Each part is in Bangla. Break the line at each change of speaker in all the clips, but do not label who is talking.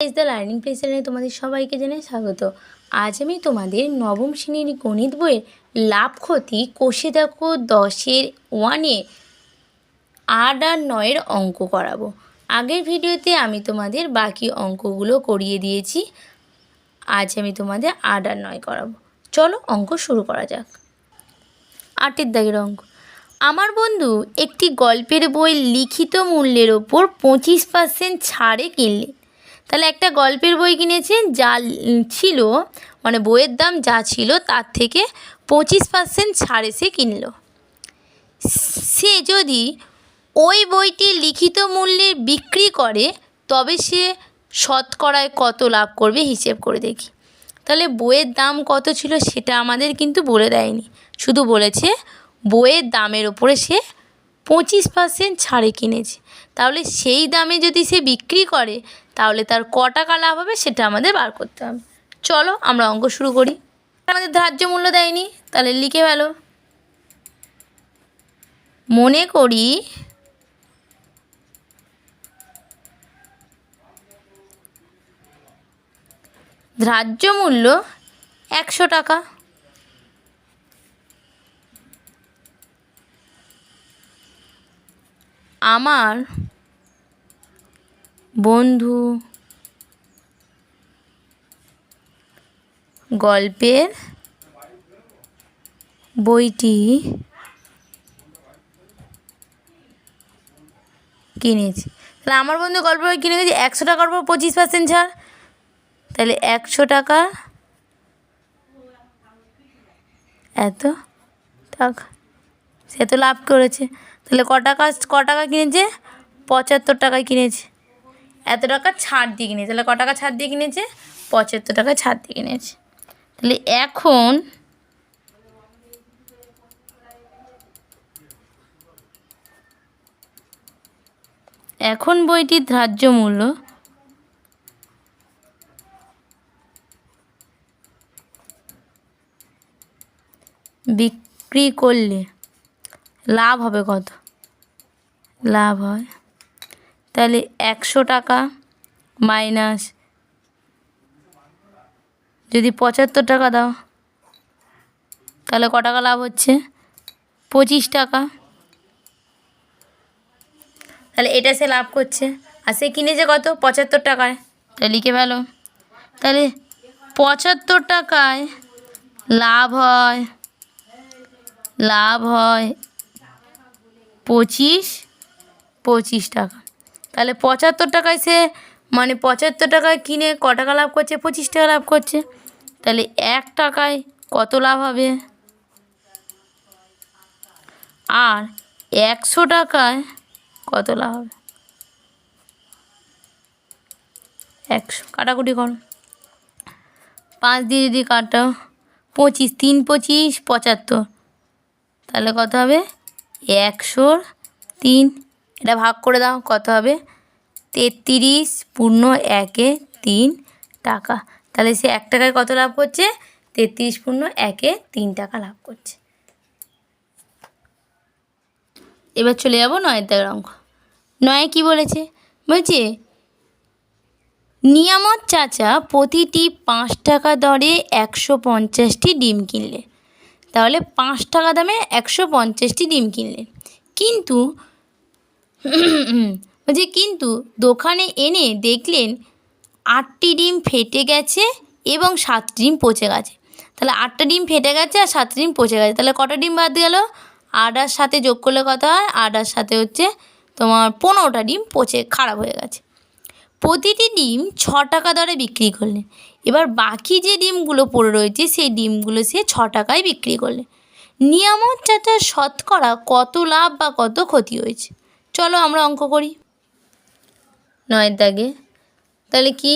ইজ দ্য লার্নিং প্লেস চ্যানেলে তোমাদের সবাইকে জানাই স্বাগত। আজ আমি তোমাদের নবম শ্রেণির গণিত বইয়ের লাভ ক্ষতি কষে দেখো দশের ওয়ানে আট আর নয়ের অঙ্ক করাবো। আগের ভিডিওতে আমি তোমাদের বাকি অঙ্কগুলো করিয়ে দিয়েছি। আজ আমি তোমাদের আট আর নয় করাবো। চলো অঙ্ক শুরু করা যাক। আটের দাগের অঙ্ক। আমার বন্ধু একটি গল্পের বই লিখিত মূল্যের ওপর পঁচিশ পার্সেন্ট ছাড়ে কিনলেন তাহলে একটা গল্পের বই কিনেছেন, যা ছিল মানে বইয়ের দাম যা ছিল তার থেকে পঁচিশ পার্সেন্ট ছাড়ে সে কিনলো। সে যদি ওই বইটি লিখিত মূল্যে বিক্রি করে, তবে সে শতকরায় কত লাভ করবে হিসেব করে দেখি। তাহলে বইয়ের দাম কত ছিল সেটা আমাদের কিন্তু বলে দেয়নি। শুধু বলেছে বইয়ের দামের ওপরে সে পঁচিশ পার্সেন্ট ছাড়ে কিনেছে। তাহলে সেই দামে যদি সে বিক্রি করে, তাহলে তার ক টাকা লাভ হবে সেটা আমাদের বার করতে হবে। চলো আমরা অঙ্ক শুরু করি। আমাদের ধার্য মূল্য দেয়নি, তাহলে লিখে ফেলো। মনে করি ধার্য মূল্য একশো টাকা। আমার বন্ধু গল্পের বইটি কিনেছি। তাহলে আমার বন্ধু গল্প বই কিনে গেছে একশো টাকার উপর পঁচিশ পার্সেন্ট ছাড়। তাহলে একশো টাকা এত টাকা। সে তো লাভ করেছে। তাহলে ক টাকা ক টাকা কিনেছে? পঁচাত্তর টাকায় কিনেছে। এত টাকা ছাড় দিয়ে কিনেছে। তাহলে ক টাকা ছাড় দিয়ে কিনেছে? পঁচাত্তর টাকা ছাড় দিয়ে কিনেছে। তাহলে এখন এখন বইটির ধার্য মূল্য বিক্রি করলে লাভ হবে কত? লাভ হয়। তাহলে একশো টাকা মাইনাস যদি পঁচাত্তর টাকা দাও, তাহলে ক টাকা লাভ হচ্ছে? পঁচিশ টাকা। তাহলে এটা সে লাভ করছে। আর সে কিনেছে কত? পঁচাত্তর টাকায়। তাহলে লিখে ফেলো। তাহলে পঁচাত্তর টাকায় লাভ হয়। লাভ হয় পঁচিশ পঁচিশ টাকা। তাহলে পঁচাত্তর টাকায় সে মানে পঁচাত্তর টাকায় কিনে ক টাকা লাভ করছে? পঁচিশ টাকা লাভ করছে। তাহলে এক টাকায় কত লাভ হবে? আর একশো টাকায় কত লাভ হবে? একশো। কাটাকুটি করো। পাঁচ দিয়ে যদি কাটো, পঁচিশ, তিন পঁচিশ, পঁচাত্তর। তাহলে কত হবে? একশোর তিন। এটা ভাগ করে দাও, কত হবে? তেত্রিশ পূর্ণ একে তিন টাকা। তাহলে সে এক টাকায় কত লাভ করছে? তেত্রিশ পূর্ণ একে তিন টাকা লাভ করছে। এবার চলে যাব নয়ের দাগের অঙ্ক। নয় কি বলেছে? বলছে, নিয়ামত চাচা প্রতিটি পাঁচ টাকা দরে একশো পঞ্চাশটি ডিম কিনলে। তাহলে পাঁচ টাকা দামে একশো পঞ্চাশটি ডিম কিনলেন কিন্তু বলছে কিন্তু দোকানে এনে দেখলেন আটটি ডিম ফেটে গেছে এবং সাতটি ডিম পচে গেছে। তাহলে আটটা ডিম ফেটে গেছে আর সাতটা ডিম পচে গেছে। তাহলে কটা ডিম বাদ গেল? আট সাথে যোগ করলে কত হয়? আট সাথে হচ্ছে তোমার পনেরোটা ডিম পচে, খারাপ হয়ে গেছে। প্রতিটি ডিম ছ টাকা দরে বিক্রি করলেন এবার বাকি যে ডিমগুলো পড়ে রয়েছে, সেই ডিমগুলো সে ছ টাকায় বিক্রি করলেন নিয়ামত চাচার শতকরা কত লাভ বা কত ক্ষতি হয়েছে? চলো আমরা অঙ্ক করি। নয়ের দাগে। তাহলে কি?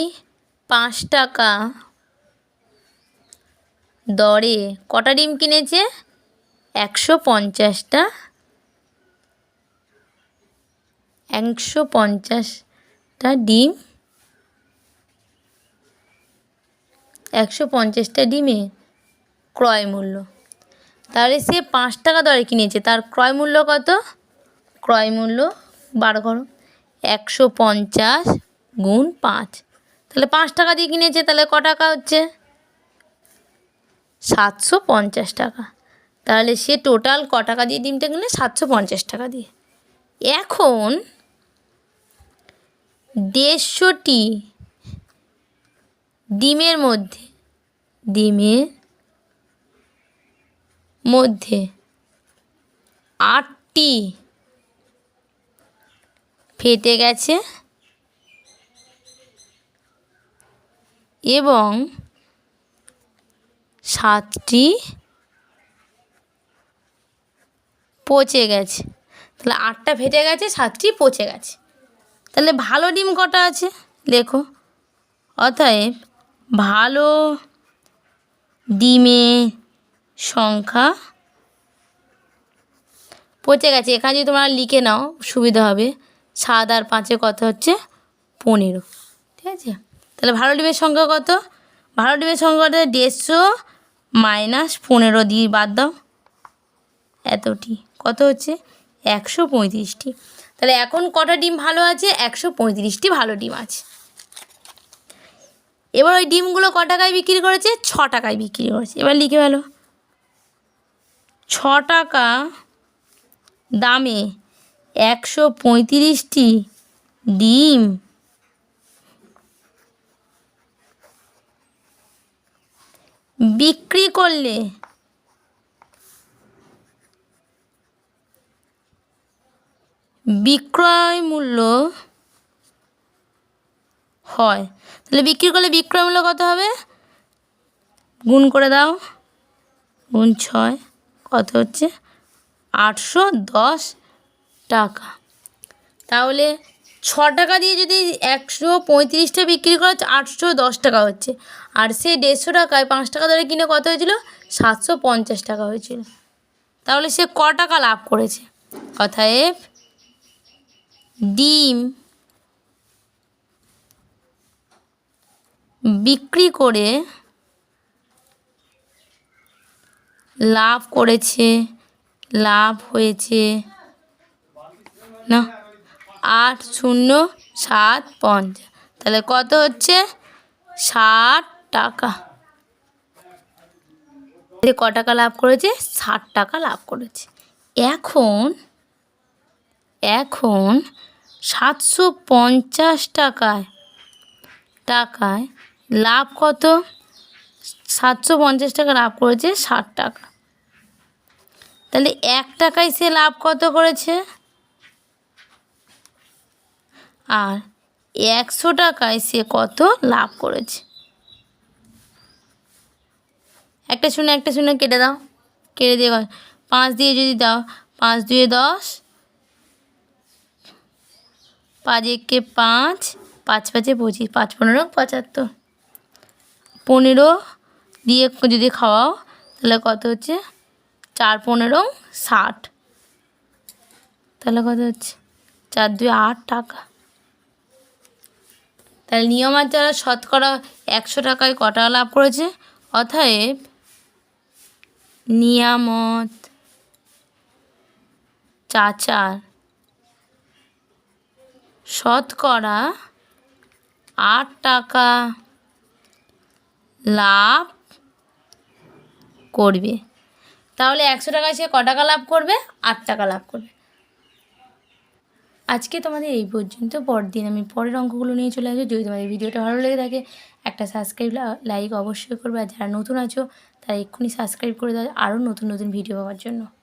পাঁচ টাকা দরে কটা ডিম কিনেছে? একশো পঞ্চাশটা। একশো পঞ্চাশ পঞ্চাশটা ডিম। একশো পঞ্চাশটা ডিমে ক্রয় মূল্য। তাহলে সে পাঁচ টাকা দরে কিনেছে, তার ক্রয় মূল্য কত? ক্রয় মূল্য বার করো, একশো পঞ্চাশ গুণ পাঁচ। তাহলে পাঁচ টাকা দিয়ে কিনেছে, তাহলে ক টাকা হচ্ছে? সাতশো পঞ্চাশ টাকা। তাহলে সে টোটাল ক টাকা দিয়ে ডিমটা কিনে সাতশো পঞ্চাশ টাকা দিয়ে। এখন দেড়শোটি ডিমের মধ্যে ডিমের মধ্যে আটটি ফেটে গেছে এবং সাতটি পচে গেছে। তাহলে আটটা ফেটে গেছে, সাতটি পচে গেছে। তাহলে ভালো ডিম কটা আছে? লেখো অতএব ভালো ডিমের সংখ্যা পচে গেছে। এখানে যদি তোমরা লিখে নাও, সুবিধা হবে। সাত আর পাঁচে কত হচ্ছে? পনেরো। ঠিক আছে? তাহলে ভালো ডিমের সংখ্যা কত? ভালো ডিমের সংখ্যা কত দেড়শো মাইনাস পনেরো দিয়ে বাদ দাও। এতটি। কত হচ্ছে? একশো পঁয়ত্রিশটি। তাহলে এখন কটা ডিম ভালো আছে? একশো পঁয়ত্রিশটি ভালো ডিম আছে। এবার ওই ডিমগুলো ক টাকায় বিক্রি করেছে? ছ টাকায় বিক্রি করেছে। এবার লিখে ফেলো। ছ টাকা দামে একশো পঁয়ত্রিশটি ডিম। বিক্রি করলে বিক্রয় মূল্য হয়। তাহলে বিক্রি করলে বিক্রয় মূল্য কত হবে? গুণ করে দাও। গুণ ছয়। কত হচ্ছে? আটশো দশ টাকা। তাহলে ছ টাকা দিয়ে যদি একশো পঁয়ত্রিশটা বিক্রি করা হচ্ছে আটশো দশ টাকা হচ্ছে। আর সে দেড়শো টাকায় পাঁচ টাকা ধরে কিনে কত হয়েছিল? সাতশো পঞ্চাশ টাকা হয়েছিল। তাহলে সে ক টাকা লাভ করেছে? অতএব ডিম বিক্রি করে লাভ করেছে, লাভ হয়েছে। না, আট শূন্য সাত পঞ্চাশ। তাহলে কত হচ্ছে? ষাট টাকা। ক টাকা লাভ করেছে? ষাট টাকা লাভ করেছে। এখন এখন সাতশো পঞ্চাশ টাকায়। টাকায় লাভ কত? সাতশো পঞ্চাশ টাকা লাভ করেছে ষাট টাকা। তাহলে এক টাকায় সে লাভ কত করেছে? আর একশো টাকায় সে কত লাভ করেছে? একটা শুনে একটা শুনে কেটে দাও। কেটে দিয়ে পাঁচ দিয়ে যদি দাও, পাঁচ দুয়ে দশ। পাঁচ একে পাঁচ পাঁচ পাঁচে পঁচিশ, পাঁচ পনেরো, পঁচাত্তর। পনেরো দিয়ে যদি খাওয়াও, তাহলে কত হচ্ছে? চার পনেরো, ষাট। তাহলে কত হচ্ছে? চার দুই আট টাকা। তাহলে নিয়মার যারা শতকরা একশো টাকায় কটা লাভ করেছে? অতএব নিয়ামত। চাচার শতকরা আট টাকা লাভ করবে। তাহলে একশো টাকায় সে ক টাকা লাভ করবে? আট টাকা লাভ করবে। আজকে তোমাদের এই পর্যন্ত। পরদিন আমি পরের অঙ্কগুলো নিয়ে চলে আসব। যদি তোমাদের ভিডিওটা ভালো লেগে থাকে, একটা সাবস্ক্রাইব লাইক অবশ্যই করবে। আর যারা নতুন আছো, তারা এক্ষুনি সাবস্ক্রাইব করে দাও। আরও নতুন নতুন ভিডিও পাওয়ার জন্য।